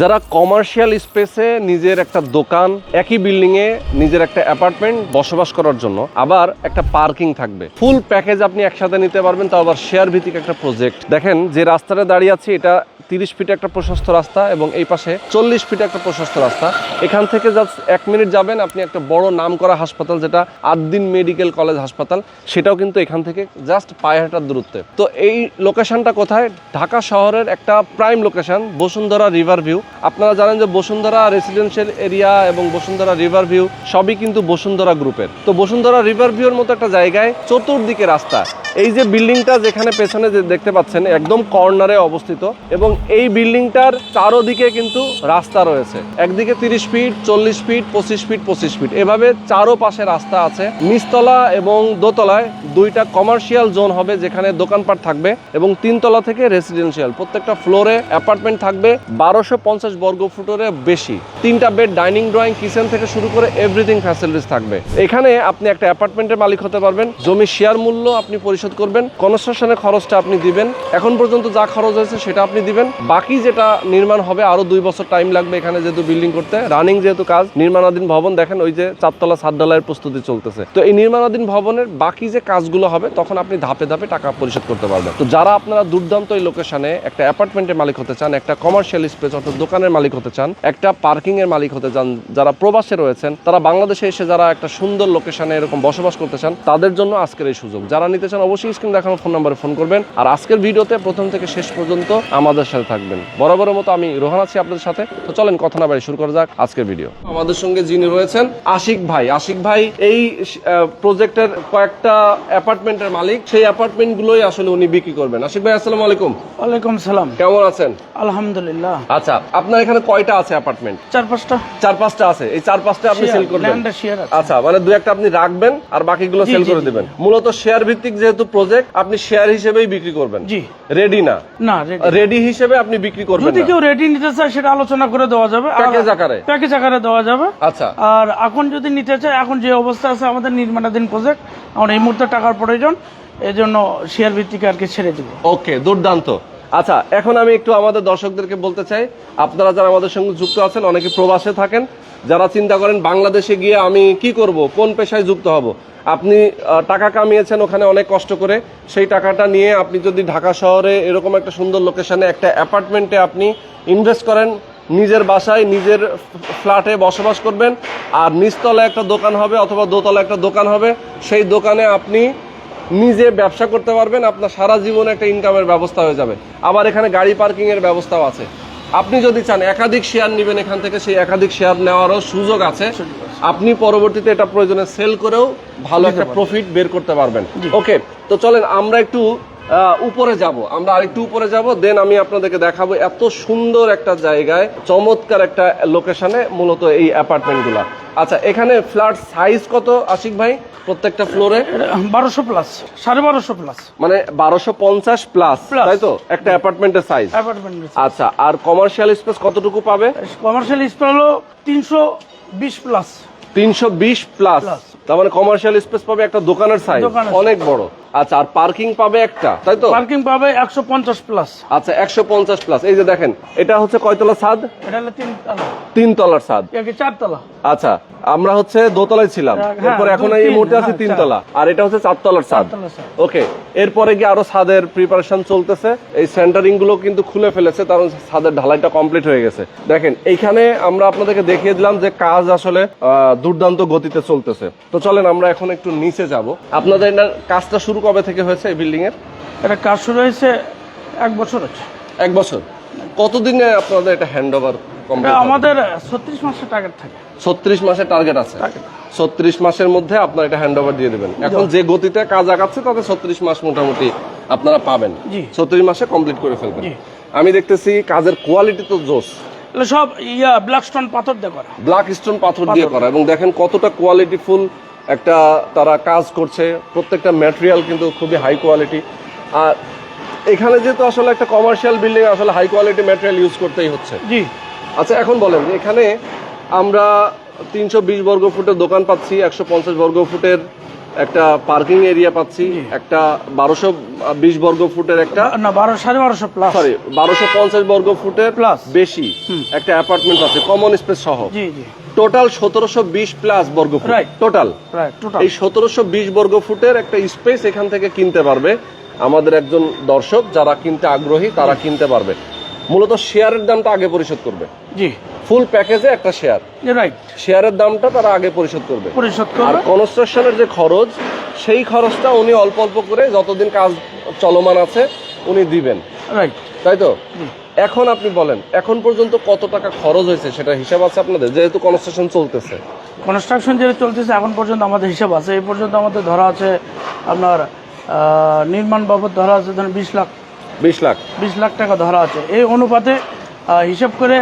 যারা কমার্শিয়াল স্পেসে নিজের একটা দোকান, একই বিল্ডিং এ নিজের একটা অ্যাপার্টমেন্ট বসবাস করার জন্য আবার একটা পার্কিং থাকবে। ফুল প্যাকেজ আপনি একসাথে নিতে পারবেন, তাও আবার শেয়ার ভিত্তিক একটা প্রজেক্ট দেখেন, যে রাস্তাটা দাঁড়িয়ে আছে, এটা তিরিশ ফিট একটা প্রশস্ত রাস্তা এবং এই পাশে চল্লিশ ফিট একটা প্রশস্ত রাস্তা। এখান থেকে জাস্ট এক মিনিট যাবেন, আপনি একটা বড় নাম করা হাসপাতাল যেটা আদ্দিন মেডিকেল কলেজ হাসপাতাল, সেটাও কিন্তু এখান থেকে জাস্ট পায়ে হাঁটার দূরত্বে। তো এই লোকেশনটা কোথায়? ঢাকা শহরের একটা prime location Bashundhara river view আপনারা জানেন যে বসুন্ধরা রেসিডেন্সিয়াল এরিয়া এবং বসুন্ধরা রিভার ভিউ সবই কিন্তু বসুন্ধরা গ্রুপের তো বসুন্ধরা রিভার ভিউর মতো একটা জায়গায় চতুর্দিকে রাস্তা। এই যে বিল্ডিংটা যেখানে পেছনে যে দেখতে পাচ্ছেন, একদম কর্নারে অবস্থিত এবং এই বিল্ডিংটার চারোদিকে কিন্তু রাস্তা রয়েছে। একদিকে তিরিশ ফিট, চল্লিশ ফিট, পঁচিশ ফিট পঁচিশ ফিট। এভাবে চারো পাশে রাস্তা আছে। নিচতলা এবং দোতলায় দুইটা কমার্শিয়াল জোন হবে যেখানে দোকানপাট থাকবে এবং তিনতলা থেকে রেসিডেন্সিয়াল প্রত্যেকটা ফ্লোরে অ্যাপার্টমেন্ট থাকবে বারোশো পঞ্চাশ বর্গ ফুটের বেশি। তিনটা বেড ডাইনিং ড্রয়িং কিচেন থেকে শুরু করে এভরিথিং ফ্যাসিলিটিস থাকবে। এখানে আপনি একটা অ্যাপার্টমেন্টের মালিক হতে পারবেন। জমি শেয়ার মূল্য আপনি পরিশোধ করবেন, কনস্ট্রাকশনের খরচটা আপনি দিবেন। এখন পর্যন্ত যা খরচ হয়েছে সেটা আপনি দিবেন। বাকি যেটা নির্মাণ হবে, আরও দুই বছর টাইম লাগবে এখানে যেহেতু বিল্ডিং করতে। রানিং যেহেতু কাজ, নির্মাণাধীন ভবন দেখেন, ওই যে চারতলা সাত ডলারের প্রস্তুতি চলতেছে। তো এই নির্মাণাধীন ভবনের বাকি যে কাজগুলো হবে, তখন আপনি ধাপে ধাপে টাকা পরিশোধ করতে পারবেন। তো যারা আপনারা দুর্দান্ত এই লোকেশনে একটা অ্যাপার্টমেন্টের মালিক হতে চান, একটা কমার্শিয়াল স্পেস অর্থাৎ দোকানের মালিক হতে চান, একটা পার্কিং এর মালিক হতে চান, যারা প্রবাসে রয়েছেন, তারা বাংলাদেশে এসে যারা একটা সুন্দর লোকেশনে এরকম বসবাস করতে চান, তাদের জন্য আজকের এই সুযোগ। যারা নিতে চান অবশ্যই স্ক্রিন দেখানো ফোন নাম্বারে ফোন করবেন। আর আজকের ভিডিওতে প্রথম থেকে শেষ পর্যন্ত আমাদের সাথে থাকবেন। বরাবরের মতো আমি রোহান আছি আপনাদের সাথে। তো চলেন কথা না বাড়ি শুরু করা যাক আজকের ভিডিও। আমাদের সঙ্গে যিনি রয়েছেন আশিক ভাই। আশিক ভাই এই প্রজেক্টের কয়েকটা অ্যাপার্টমেন্টের মালিক। সেই অ্যাপার্টমেন্ট গুলোই আসলে উনি বিক্রি করবেন। আশিক ভাই আসসালামু আলাইকুম। ওয়ালাইকুম সালাম। কেমন আছেন? আলহামদুলিল্লাহ। আচ্ছা আপনার এখানে কয়টা আছে অ্যাপার্টমেন্ট চার পাঁচটা। চার পাঁচটা আছে। এই চার পাঁচটা আপনি সেল করবেন। আচ্ছা মানে দু একটা আপনি রাখবেন আর বাকিগুলো সেল করে। দিবেন। মূলত শেয়ার ভিত্তিক যেহেতু প্রজেক্ট আপনি শেয়ার হিসেবেই বিক্রি করবেন। জি। রেডি না? না রেডি হিসেবে আপনি বিক্রি করবেন যদি কেউ রেডি নিতে চায় সেটা আলোচনা করে দেওয়া যাবে। প্যাকেজ আকারে? প্যাকেজ আকারে দেওয়া যাবে। আচ্ছা। আর এখন যদি নিতে চায় এখন যে অবস্থা আছে আমাদের নির্মাণাধীন প্রজেক্ট এখন এই মুহূর্তে টাকার প্রয়োজন এই জন্য শেয়ার ভিত্তিক আর কি ছেড়ে দিব। ওকে দুর্দান্ত। আচ্ছা এখন আমি একটু আমাদের দর্শকদেরকে বলতে চাই। আপনারা যারা আমাদের সঙ্গে যুক্ত আছেন অনেকে প্রবাসে থাকেন যারা চিন্তা করেন বাংলাদেশে গিয়ে আমি কি করব, কোন পেশায় যুক্ত হব, আপনি টাকা কামিয়েছেন ওখানে অনেক কষ্ট করে, সেই টাকাটা নিয়ে আপনি যদি ঢাকা শহরে এরকম একটা সুন্দর লোকেশনে একটা অ্যাপার্টমেন্টে আপনি ইনভেস্ট করেন, নিজের বাসায়, নিজের ফ্ল্যাটে বসবাস করবেন, আর নিচতলা একটা দোকান হবে অথবা দোতলা একটা দোকান হবে, সেই দোকানে আপনি নিজে ব্যবসা করতে পারবেন, আপনার সারা জীবনে একটা ইনকামের ব্যবস্থা হয়ে যাবে। আবার এখানে গাড়ি পার্কিংয়ের ব্যবস্থাও আছে। আপনি যদি চান একাধিক শেয়ার নেবেন এখান থেকে সেই একাধিক শেয়ার নেওয়ারও সুযোগ আছে। আপনি পরবর্তীতে এটা প্রয়োজনে সেল করেও ভালো একটা প্রফিট বের করতে পারবেন। ওকে তো চলেন আমরা একটু উপরে যাব। আমরা আরেকটু উপরে যাব দেন আমি আপনাদেরকে দেখাবো এত সুন্দর একটা জায়গায় চমৎকার একটা লোকেশনে মূলত এই অ্যাপার্টমেন্টগুলা আচ্ছা এখানে ফ্ল্যাট সাইজ কত আশিক ভাই? প্রত্যেকটা ফ্লোরে বারোশো প্লাস সাড়ে বারোশো প্লাস মানে বারোশো পঞ্চাশ প্লাস. তাই তো? একটা অ্যাপার্টমেন্টের সাইজ অ্যাপার্টমেন্ট আচ্ছা আর কমার্শিয়াল স্পেস কতটুকু পাবে? কমার্শিয়াল স্পেস হলো তিনশো বিশ প্লাস তিনশো বিশ প্লাস তার মানে কমার্শিয়াল স্পেস পাবে একটা দোকানের সাইজ অনেক বড়। আচ্ছা আর পার্কিং পাবে একটা তাই তো? পার্কিং পাবে একশো পঞ্চাশ প্লাস আচ্ছা একশো পঞ্চাশ প্লাস এই যে দেখেন এটা হচ্ছে কয়তলা ছাদ? এটা হলো তিন তলা তিন তলার ছাদ চারতলা? আচ্ছা আমরা হচ্ছে দোতলায় ছিলাম। হ্যাঁ, এরপর এখন এই মুহূর্তে আছে হ্যাঁ, তিনতলা। আর এটা হচ্ছে চারতলার ছাদ। ওকে এরপরে কি আরও ছাদের প্রিপারেশন চলতেছে। এই সেন্টারিংগুলো কিন্তু খুলে ফেলেছে কারণ ছাদের ঢালাইটা কমপ্লিট হয়ে গেছে। দেখেন এইখানে আমরা আপনাদেরকে দেখিয়ে দিলাম যে কাজ আসলে দুর্দান্ত গতিতে চলতেছে। তো চলেন আমরা এখন একটু নিচে যাব। আপনাদের কাজটা শুরু কবে থেকে হয়েছে এই বিল্ডিং এর? এটা কাজ শুরু হয়েছে এক বছর হচ্ছে। এক বছর। কতদিনে আপনাদের এটা হ্যান্ড ওভার কমপ্লিট আমাদের ছত্রিশ মাসের টার্গেট থাকে। ছত্রিশ মাসের টার্গেট আছে। ছত্রিশ মাসের মধ্যে আপনার এটা হ্যান্ড ওভার দিয়ে দেবেন। এখন যে গতিতে কাজ আগাচ্ছে তাতে ছত্রিশ মাস মোটামুটি আপনারা পাবেন। ছত্রিশ মাসে কমপ্লিট করে ফেলবেন। আমি দেখতেছি কাজের কোয়ালিটি তো জোস। সব ইয়া ব্ল্যাক স্টোন পাথর দিয়ে করা। ব্ল্যাক স্টোন পাথর দিয়ে করা। এবং দেখেন কতটা কোয়ালিটিফুল একটা তারা কাজ করছে প্রত্যেকটা ম্যাটেরিয়াল কিন্তু খুবই হাই কোয়ালিটি আর এখানে যেহেতু আসলে একটা কমার্শিয়াল বিল্ডিং আসলে হাই কোয়ালিটি ম্যাটেরিয়াল ইউজ করতেই হচ্ছে। জি। আচ্ছা এখন বলেন এখানে আমরা তিনশো বিশ বর্গ ফুটের দোকান পাচ্ছি একশো পঞ্চাশ বর্গ ফুটের একটা পার্কিং এরিয়া পাচ্ছি একটা বারোশো বিশ বর্গ ফুটের একটা না বারো সাড়ে বারোশো প্লাস সরি বারোশো পঞ্চাশ বর্গ ফুটের Plus। বেশি একটা অ্যাপার্টমেন্ট আছে কমন স্পেস সহ। টোটাল সতেরোশো বিশ প্লাস বর্গ ফুট। টোটাল টোটাল এই সতেরোশো বিশ বর্গ ফুটের একটা স্পেস এখান থেকে কিনতে পারবে আমাদের একজন দর্শক যারা কিনতে আগ্রহী তারা কিনতে পারবে। মূলত শেয়ারের দামটা আগে পরিশোধ করবে। জি। ফুল প্যাকেজে একটা শেয়ার। রাইট শেয়ারের দামটা তারা আগে পরিশোধ করবে। পরিশোধ আর করবে কনস্ট্রাকশনের যে খরচ সেই খরচটা উনি অল্প অল্প করে যতদিন কাজ চলমান আছে উনি দিবেন। রাইট তাই তো? এখন আপনি বলেন এখন পর্যন্ত কত টাকা খরচ হয়েছে? সেটা হিসাব আছে আপনাদের? যেহেতু কনস্ট্রাকশন চলতেছে। কনস্ট্রাকশন যেটা চলতেছে এখন পর্যন্ত আমাদের হিসাব আছে। এই পর্যন্ত আমাদের ধরা আছে আপনার নির্মাণ বাবদ ধরা আছে ধরেন বিশ লাখ বিশ লাখ। বিশ লাখ টাকা ধরা আছে। এই অনুপাতে হিসাব করে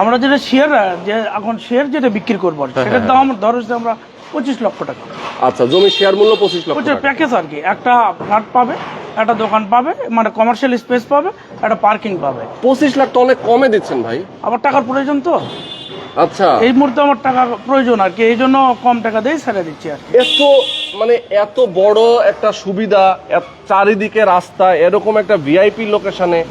আমরা যেটা শেয়ার যে এখন শেয়ার যেটা বিক্রি করব আর কি, সেটার দাম ধরা আমরা পঁচিশ লক্ষ টাকা। আচ্ছা জমি শেয়ার মূল্য পঁচিশ লক্ষ প্যাকেজ আর কি। একটা ফ্ল্যাট পাবে একটা দোকান পাবে মানে কমার্শিয়াল স্পেস পাবে একটা পার্কিং পাবে। পঁচিশ লাখ তো অনেক কমে দিচ্ছেন ভাই। আবার টাকার প্রয়োজন তো? আচ্ছা। এই মুহূর্তে আমার টাকা প্রয়োজন আর কি এই জন্য কম টাকা দিয়ে ছেড়ে দিচ্ছি আর এত মানে এত বড় একটা সুবিধা চারিদিকে রাস্তা এরকম একটা ভিআইপি লোকেশনে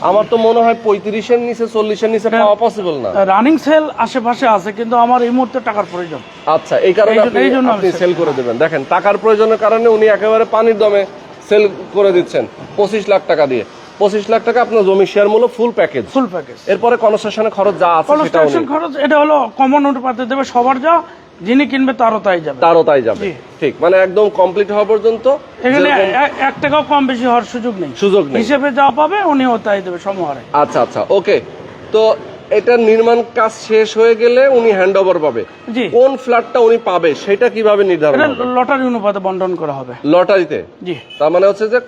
আমার তো মনে হয় পঁয়ত্রিশের নিচে চল্লিশের নিচে পাওয়া পসিবল না। রানিং সেল আশেপাশে আছে কিন্তু আমার এই মুহূর্তে টাকার প্রয়োজন। আচ্ছা এই কারণে আপনি- সেল করে দেবেন। দেখেন টাকার প্রয়োজনের কারণে উনি একেবারে পানির দমে সেল করে দিচ্ছেন পঁচিশ লাখ টাকা দিয়ে। পঁচিশ লাখ টাকা আপনার জমি শেয়ার মূল্য ফুল প্যাকেজ ফুল প্যাকেজ এরপরে কনস্ট্রাকশনের খরচ যা আছে কনস্ট্রাকশন খরচ এটা হলো কমন অনুপাতে দেবে সবার যা যিনি কিনবে তারও তাই যাবে। তারও তাই যাবে। ঠিক মানে একদম কমপ্লিট হওয়া পর্যন্ত এখানে এক টাকাও কম বেশি হওয়ার সুযোগ নেই। সুযোগ নেই। হিসেবে যা পাবে উনিও তাই দেবে সমহারে। আচ্ছা আচ্ছা ওকে। তো এটা নির্মাণ কাজ শেষ হয়ে গেলে উনি হ্যান্ড ওভার পাবে কোন ফ্ল্যাটটা উনি পাবে সেটা কীভাবে নির্ধারণ লটারি অনুপাতে বন্টন করা হবে। লটারিতে জি। তার মানে হচ্ছে যে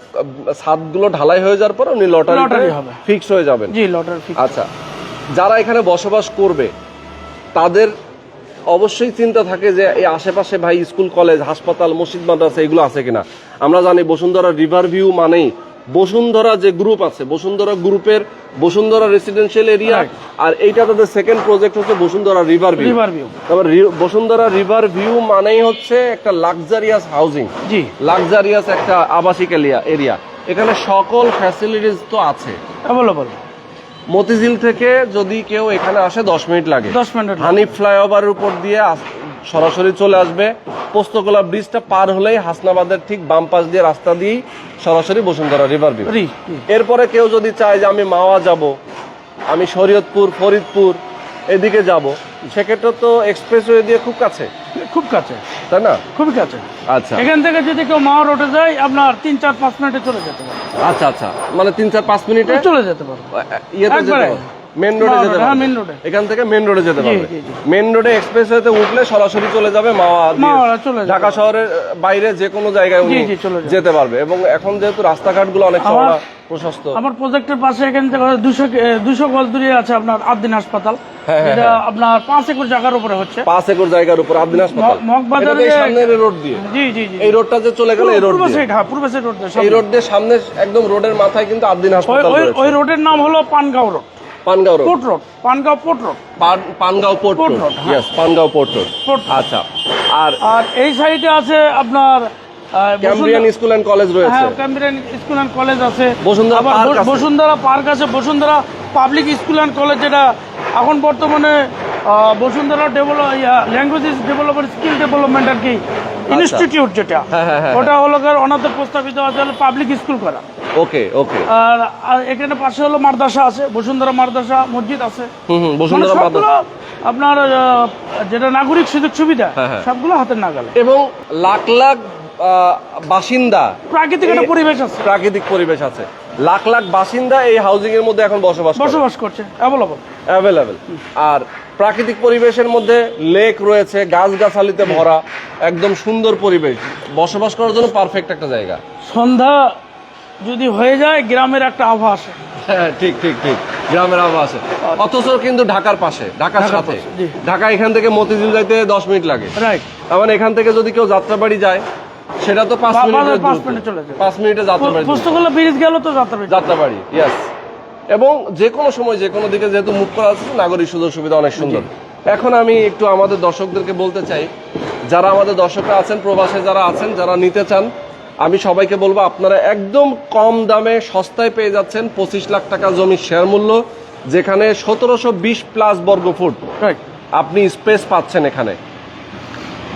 ছাদগুলো ঢালাই হয়ে যাওয়ার পর উনি লটারি লটারি হবে। ফিক্স হয়ে যাবেন। জি লটারি আচ্ছা যারা এখানে বসবাস করবে তাদের অবশ্যই চিন্তা থাকে যে এই আশেপাশে ভাই স্কুল কলেজ হাসপাতাল মসজিদ মাদ্রাসা এগুলো আছে কিনা। আমরা জানি বসুন্ধরা রিভার ভিউ মানেই বসুন্ধরা যে গ্রুপ আছে বসুন্ধরা গ্রুপের বসুন্ধরা রেসিডেন্সিয়াল এরিয়া আর এইটা তাদের সেকেন্ড প্রজেক্ট হচ্ছে Bashundhara river view river view তারপর বসুন্ধরা রিভার ভিউ মানেই হচ্ছে একটা লাক্সারিয়াস হাউজিং জি। লাক্সারিয়াস একটা আবাসিক এরিয়া এরিয়া এখানে সকল ফ্যাসিলিটিস তো আছে। অ্যাভেলেবল মতিঝিল থেকে যদি কেউ এখানে আসে দশ মিনিট লাগে। দশ মিনিট হানিফ ফ্লাইওভারের উপর দিয়ে সরাসরি চলে আসবে। পোস্তকোলা ব্রিজটা পার হলেই হাসনাবাদের ঠিক বাম পাশ দিয়ে রাস্তা দিয়েই সরাসরি বসুন্ধরা রিভার ভিউ। রি। এরপরে কেউ যদি চায় যে আমি মাওয়া যাব আমি শরীয়তপুর ফরিদপুর এদিকে যাব সেক্ষেত্রে তো এক্সপ্রেসওয়ে দিয়ে খুব কাছে। খুব কাছে। তাই না? খুবই কাছে। আচ্ছা। এখান থেকে যদি কেউ মাওয়া রোডে যায় আপনার তিন চার পাঁচ মিনিটে চলে যেতে পারে। আচ্ছা আচ্ছা। মানে তিন চার পাঁচ মিনিটে? চলে যেতে পারে। মেন রোডে যেতে হ্যাঁ, পারবে। এখান থেকে মেন রোডে যেতে পারবে। মেন রোডে এক্সপ্রেসওয়েতে উঠলে সরাসরি চলে যাবে মাওয়া। ঢাকা শহরের বাইরে যে কোনো জায়গায় উনি। যেতে পারবে। এবং এখন যেহেতু রাস্তাঘাটগুলো অনেক চওড়া প্রশস্ত। আমার প্রজেক্টের পাশে এখান থেকে দুশো দুশো গজ দূরে আছে আপনার আদ্দিন হাসপাতাল। হ্যাঁ, হ্যাঁ, আপনার পাঁচ একর জায়গার উপরে হচ্ছে। পাঁচ একর জায়গার উপর আদিন হাসপাতাল। ম- মগবাজারে এটা তো এই যে- সামনের রোড দিয়ে। জি জি জি। এই রোডটা যে চলে গেল এই রোড পূর্ব সাইড হ্যাঁ পূর্ব সাইড রোড এই রোড দিয়ে সামনে একদম রোডের মাথায় কিন্তু আদিন হাসপাতাল ওই ওই রোডের নাম হলো Pangaon road Pangaon road port road Pangaon port road Pangaon port road হ্যাঁ। পানগাঁও পোর্ট রোড আচ্ছা আর আর এই সাইডে আছে আপনার বসুন্ধরা- স্কুল অ্যান্ড কলেজ রয়েছে। হ্যাঁ ক্যাম্ব্রিয়ান স্কুল এন্ড কলেজ আছে। বসুন্ধরা পার্ক আছে। বসুন্ধরা পার্ক আছে। Bashundhara public school and college যেটা এখন বর্তমানে Bashundhara develop language development skill development আর কি ইনস্টিটিউট যেটা হ্যাঁ, হ্যাঁ, হ্যাঁ, ওটা হলো অনাথ প্রস্তাবিত আছে হলো পাবলিক স্কুল করা। ওকে ওকে। আর এখানে পাশে হলো মাদ্রাসা আছে বসুন্ধরা মাদ্রাসা মসজিদ আছে। মানে বসুন্ধরা মাদ্রাসা। আপনার যেটা নাগরিক সুযোগ সুবিধা। সবগুলো হাতের নাগালে। এবং লাখ লাখ বাসিন্দা। প্রাকৃতিক একটা পরিবেশ আছে। প্রাকৃতিক পরিবেশ আছে। লাখ লাখ বাসিন্দা এই হাউজিং এর মধ্যে এখন বসবাস বসবাস করছে অ্যাভেলেবল অ্যাভেলেবেল আর প্রাকৃতিক পরিবেশের মধ্যে লেক রয়েছে গাছগাছালিতে ভরা একদম সুন্দর পরিবেশ। বসবাস করার জন্য পারফেক্ট একটা জায়গা। সন্ধ্যা যদি হয়ে যায় গ্রামের একটা আভা আসে। হ্যাঁ ঠিক ঠিক ঠিক। গ্রামের আবহাওয়া আছে অথচ কিন্তু ঢাকার পাশে ঢাকার ঢাকার সাথে। ঢাকা এখান থেকে মতিঝিল যাইতে দশ মিনিট লাগে। রাইট তার মানে এখান থেকে যদি কেউ যাত্রাবাড়ি যায় সেটা তো পাঁচ মিনিটের পাঁচ। মিনিটে চলে যাবে। পাঁচ মিনিটে যাত্রাবাড়ি পুস্তকগুলো ব্রিজ গেল তো যাত্রা ব্রিজ। যাত্রাবাড়ি ইয়াস এবং যে কোনো সময় যে কোনো দিকে যেহেতু মুখ করা আছে নাগরিক সুযোগ সুবিধা অনেক সুন্দর এখন আমি একটু আমাদের দর্শকদেরকে বলতে চাই যারা আমাদের দর্শকরা আছেন প্রবাসে যারা আছেন যারা নিতে চান আমি সবাইকে বলব আপনারা একদম কম দামে সস্তায় পেয়ে যাচ্ছেন পঁচিশ লাখ টাকা জমির শেয়ার মূল্য যেখানে সতেরোশো বিশ প্লাস বর্গ ফুট আপনি স্পেস পাচ্ছেন এখানে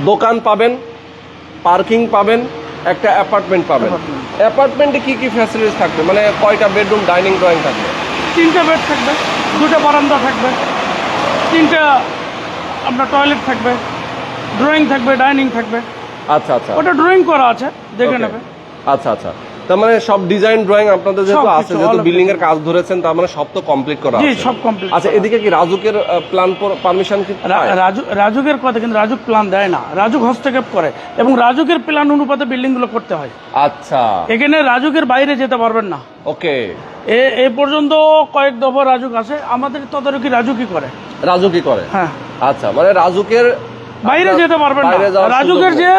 দোকান পাবেন পার্কিং পাবেন একটা অ্যাপার্টমেন্ট পাবেন। অ্যাপার্টমেন্টে। কি কি ফ্যাসিলিটিস থাকবে? মানে কয়টা বেডরুম ডাইনিং ড্রয়িং থাকবে? তিনটা বেড থাকবে দুটো বারান্দা থাকবে তিনটা আপনার টয়লেট থাকবে ড্রয়িং থাকবে ডাইনিং থাকবে। আচ্ছা আচ্ছা। ওটা ড্রয়িং করা আছে দেখে নেবে। আচ্ছা আচ্ছা। তার মানে সব ডিজাইন ড্রয়িং আপনাদের যেহেতু আছে যেহেতু বিল্ডিং এর কাজ ধরেছেন তার মানে সব তো কমপ্লিট করা জি সব কমপ্লিট আচ্ছা এদিকে কি রাজুকের প্ল্যান পারমিশন কি? রাজু রাজুকের কথা কিন্তু রাজুক প্ল্যান দেয় না। রাজুক হস্তক্ষেপ করে এবং রাজুকের প্ল্যান অনুপাতে বিল্ডিংগুলো করতে হয়। আচ্ছা। এখানে রাজুকের বাইরে যেতে পারবেন না। ওকে। এ এ পর্যন্ত কয়েক দফা রাজুক আছে আমাদের তদারকি রাজুকই করে। রাজু কি করে। হ্যাঁ। আচ্ছা মানে রাজুকের বাইরে যেতে পারবেন না। রাজুকের যে।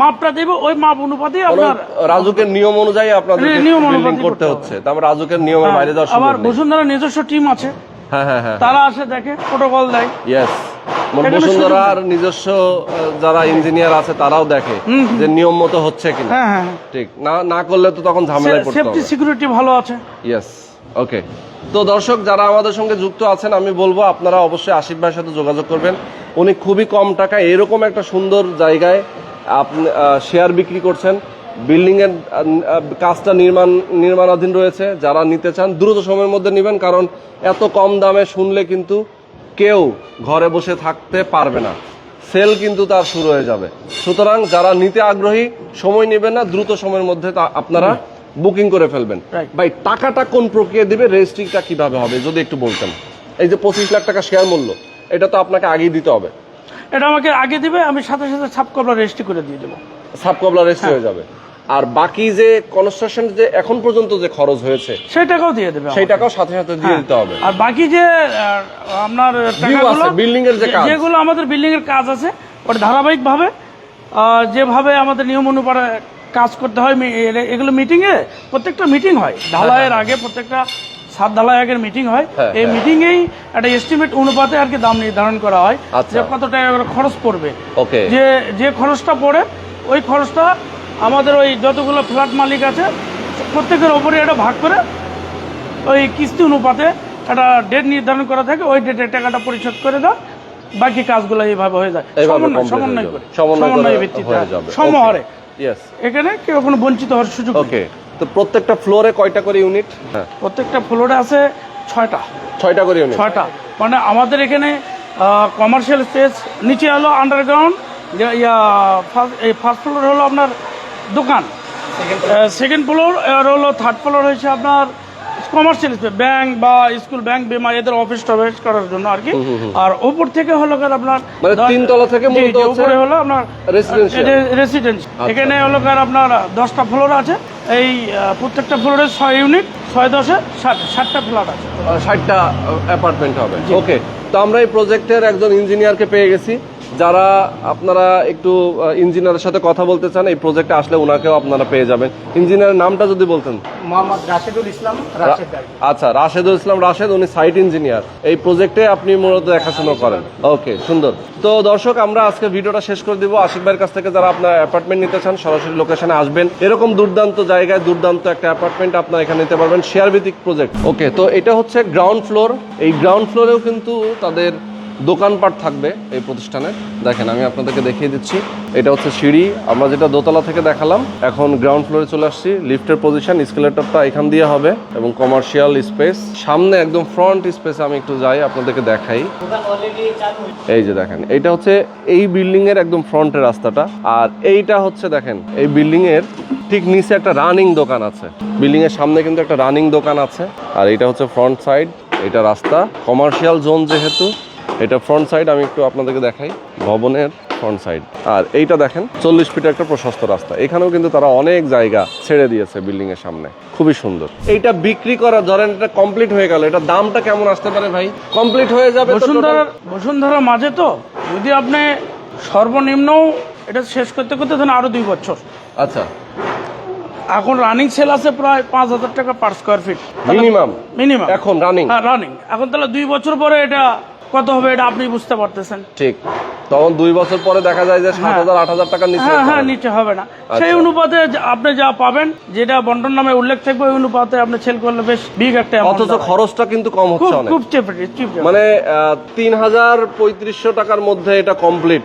মাপটা দেবে ওই মাপ অনুপাতেই কোনো আপনার রাজুকের নিয়ম অনুযায়ী আপনাদের নিয়ম অনুযায়ী করতে হচ্ছে। তারপর রাজুকের নিয়মের বাইরে যাওয়ার আবার বসুন্ধরা নিজস্ব টিম আছে। হ্যাঁ হ্যাঁ হ্যাঁ। তারা আসে দেখে প্রোটোকল দেয়। ইয়েস বসুন্ধরার নিজস্ব যারা ইঞ্জিনিয়ার আছে তারাও দেখে যে নিয়ম মতো হচ্ছে কিনা। হ্যাঁ হ্যাঁ ঠিক। না না করলে তো তখন ঝামেলায় পড়তে সেফটি হবে। সিকিউরিটি ভালো আছে। ইয়েস ওকে তো দর্শক যারা আমাদের সঙ্গে যুক্ত আছেন আমি বলব আপনারা অবশ্যই আশিক ভাইয়ের সাথে যোগাযোগ করবেন। উনি খুবই কম টাকায় এরকম একটা সুন্দর জায়গায় আপনি শেয়ার বিক্রি করছেন। বিল্ডিং এর আহ, আহ, কাজটা নির্মাণ নির্মাণাধীন রয়েছে। যারা নিতে চান দ্রুত সময়ের মধ্যে নেবেন কারণ এত কম দামে শুনলে কিন্তু কেউ ঘরে বসে থাকতে পারবে না। সেল কিন্তু তার শুরু হয়ে যাবে। সুতরাং যারা নিতে আগ্রহী সময় নেবেন না দ্রুত সময়ের মধ্যে তা- আপনারা বুকিং করে ফেলবেন। ভাই টাকাটা কোন প্রক্রিয়া দিবে রেজিস্ট্রিটা কীভাবে হবে যদি একটু বলতেন। এই যে পঁচিশ লাখ টাকা শেয়ার মূল্য এটা তো আপনাকে আগেই দিতে হবে। এটা আমাকে আগে দিবে আমি সাথে সাথে ছাপ কবলা রেজিস্ট্রি করে দিয়ে দেবো। সাবকবলা রেজিস্ট্রি হয়ে। যাবে। আর বাকি যে কনস্ট্রাকশন যে এখন পর্যন্ত যে খরচ হয়েছে সেই টাকাও দিয়ে দেবে সেই টাকাও সাথে সাথে দিয়ে দিতে হবে। আর বাকি যে আপনার টাকাগুলো building এর যে কাজ। যেগুলো আমাদের বিল্ডিং এর কাজ আছে ওটা ধারাবাহিক ভাবে যেভাবে আমাদের নিয়ম অনুপাতে কাজ করতে হয় এগুলো মিটিং এ প্রত্যেকটা মিটিং হয়। ঢালাইয়ের আগে প্রত্যেকটা সাত ঢালাই আগের মিটিং হয়। হ্যাঁ, এই হ্যাঁ। মিটিং এই একটা এস্টিমেট অনুপাতে আর কি দাম নির্ধারণ করা হয় আচ্ছা। যে কত টাকা খরচ পড়বে। যে যে খরচটা পড়ে ওই খরচটা আমাদের ওই যতগুলো ফ্ল্যাট মালিক আছে প্রত্যেকের ওপরে এটা ভাগ করে ওই কিস্তি অনুপাতে একটা ডেট নির্ধারণ করা থাকে ওই ডেটে টাকাটা পরিশোধ করে দাও বাকি কাজগুলো এইভাবে হয়ে যায়। সমন্বয় সমন্বয় করে। সমন্বয় ভিত্তিতে হয়ে সমহারে। এখানে কেউ কোনো বঞ্চিত হওয়ার সুযোগ ওকে তো প্রত্যেকটা ফ্লোরে কয়টা করে ইউনিট? হ্যাঁ। প্রত্যেকটা ফ্লোরে আছে ছয়টা। ছয়টা করে ইউনিট? ছয়টা। মানে আমাদের এখানে কমার্শিয়াল স্পেস নিচে হলো আন্ডারগ্রাউন্ড ফার্স্ট এই ফার্স্ট ফ্লোর হলো আপনার দোকান। সেকেন্ড ফ্লোর আর হলো থার্ড ফ্লোর হয়েছে আপনার কমার্শিয়াল স্পেস ব্যাংক বা স্কুল ব্যাংক বিমা এদের অফিস টফিস করার জন্য আর কি। আর ওপর থেকে হলো গিয়ে আপনার মানে তিনতলা থেকে উপরে হলো আপনার। রেসিডেন্স এখানে হলো গিয়ে আপনার দশটা ফ্লোর আছে। এই প্রত্যেকটা ফ্লোরে ছয় ইউনিট ছয় দশে ষাট ষাটটা ফ্ল্যাট আছে। ষাটটা অ্যাপার্টমেন্ট হবে। ওকে তো আমরা এই প্রজেক্টের একজন ইঞ্জিনিয়ারকে পেয়ে গেছি। যারা আপনারা একটু ইঞ্জিনিয়ারের সাথে কথা বলতে চান এই প্রজেক্টে আসলে ওনাকেও আপনারা পেয়ে যাবেন। ইঞ্জিনিয়ারের নামটা যদি বলতেন। মোহাম্মদ রাশেদুল ইসলাম আচ্ছা রাশেদুল ইসলাম রাশেদ উনি সাইট ইঞ্জিনিয়ার এই প্রজেক্টে আপনি মূলত দেখাশোনা করেন। ওকে সুন্দর। তো দর্শক আমরা আজকে ভিডিওটা শেষ করে দিব। আশিক ভাইয়ের কাছ থেকে যারা আপনার অ্যাপার্টমেন্ট নিতে চান সরাসরি লোকেশনে আসবেন। এরকম দুর্দান্ত জায়গায় দুর্দান্ত একটা অ্যাপার্টমেন্ট আপনার এখানে নিতে পারবেন শেয়ার ভিত্তিক প্রজেক্ট ওকে তো এটা হচ্ছে গ্রাউন্ড ফ্লোর এই গ্রাউন্ড ফ্লোরেও কিন্তু তাদের দোকানপাট থাকবে এই প্রতিষ্ঠানে দেখেন, আমি আপনাদেরকে দেখিয়ে দিচ্ছি। এটা হচ্ছে সিঁড়ি। আমরা যেটা দোতলা থেকে দেখালাম, এখন গ্রাউন্ড ফ্লোরে চলে আসছি। লিফটের পজিশন স্কেলেটরটা এখান দিয়ে হবে এবং কমার্শিয়াল স্পেস সামনে একদম ফ্রন্ট স্পেসে আমি একটু যাই, আপনাদেরকে দেখাই। এই যে দেখেন, এইটা হচ্ছে এই বিল্ডিং এর একদম ফ্রন্টের রাস্তাটা। আর এইটা হচ্ছে, দেখেন, এই বিল্ডিং এর ঠিক নিচে একটা রানিং দোকান আছে। বিল্ডিং এর সামনে কিন্তু একটা রানিং দোকান আছে। আর এটা হচ্ছে ফ্রন্ট সাইড এটা রাস্তা। কমার্শিয়াল জোন যেহেতু এটা ফ্রন্ট সাইড আমি একটু আপনাদেরকে দেখাই। ভবনের ফ্রন্ট সাইড আর এইটা দেখেন চল্লিশ ফিটের একটা প্রশস্ত রাস্তা। এখানেও কিন্তু তারা অনেক জায়গা ছেড়ে দিয়েছে বিল্ডিং এর সামনে। খুবই সুন্দর। এইটা বিক্রি করা ধরেন এটা কমপ্লিট হয়ে গেল। এটা দামটা কেমন আসতে পারে ভাই? কমপ্লিট হয়ে যাবে বসুন্ধরার বসুন্ধরার মাঝে তো। যদি আপনি সর্বনিম্ন এটা শেষ করতে করতে ধরেন আরও দুই বছর। আচ্ছা। এখন রানিং সেল আছে প্রায় পাঁচ হাজার টাকা per square feet minimum minimum এখন রানিং হ্যাঁ রানিং এখন তাহলে দুই বছর পরে এটা কত হবে এটা আপনি বুঝতে পারতেছেন। ঠিক। তখন দুই বছর পরে দেখা যায় যে সাত হাজার আট হাজার টাকার নিচে হ্যাঁ হ্যাঁ নিচে হবে না। আচ্ছা। সেই অনুপাতে আপনি যা পাবেন যেটা বন্টন নামে উল্লেখ থাকবে ওই অনুপাতে আপনি সেল করলে বেশ বিগ একটা অথচ খরচটা কিন্তু কম হচ্ছে অনেক। খুব চিপ মানে তিন হাজার পঁয়ত্রিশশো টাকার মধ্যে এটা কমপ্লিট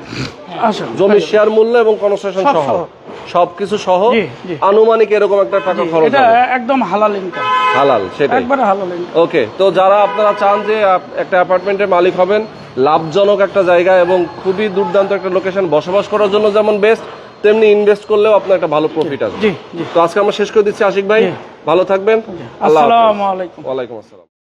জমির শেয়ার মূল্য এবং সহ। সহ। সবকিছু সহ। আনুমানিক এরকম একটা টাকা খরচ এটা একদম হালাল ইনকাম হালাল সেটাই। একবারে হালাল ইনকাম ওকে তো যারা আপনারা চান যে একটা অ্যাপার্টমেন্টের মালিক হবেন লাভজনক একটা জায়গা এবং খুবই দুর্দান্ত একটা লোকেশন বসবাস করার জন্য যেমন বেস্ট তেমনি ইনভেস্ট করলেও আপনার একটা ভালো প্রফিট জি তো আজকে আমরা শেষ করে দিচ্ছি আশিক ভাই ভালো থাকবেন। আল্লাহ ওয়ালাইকুম আসসালাম।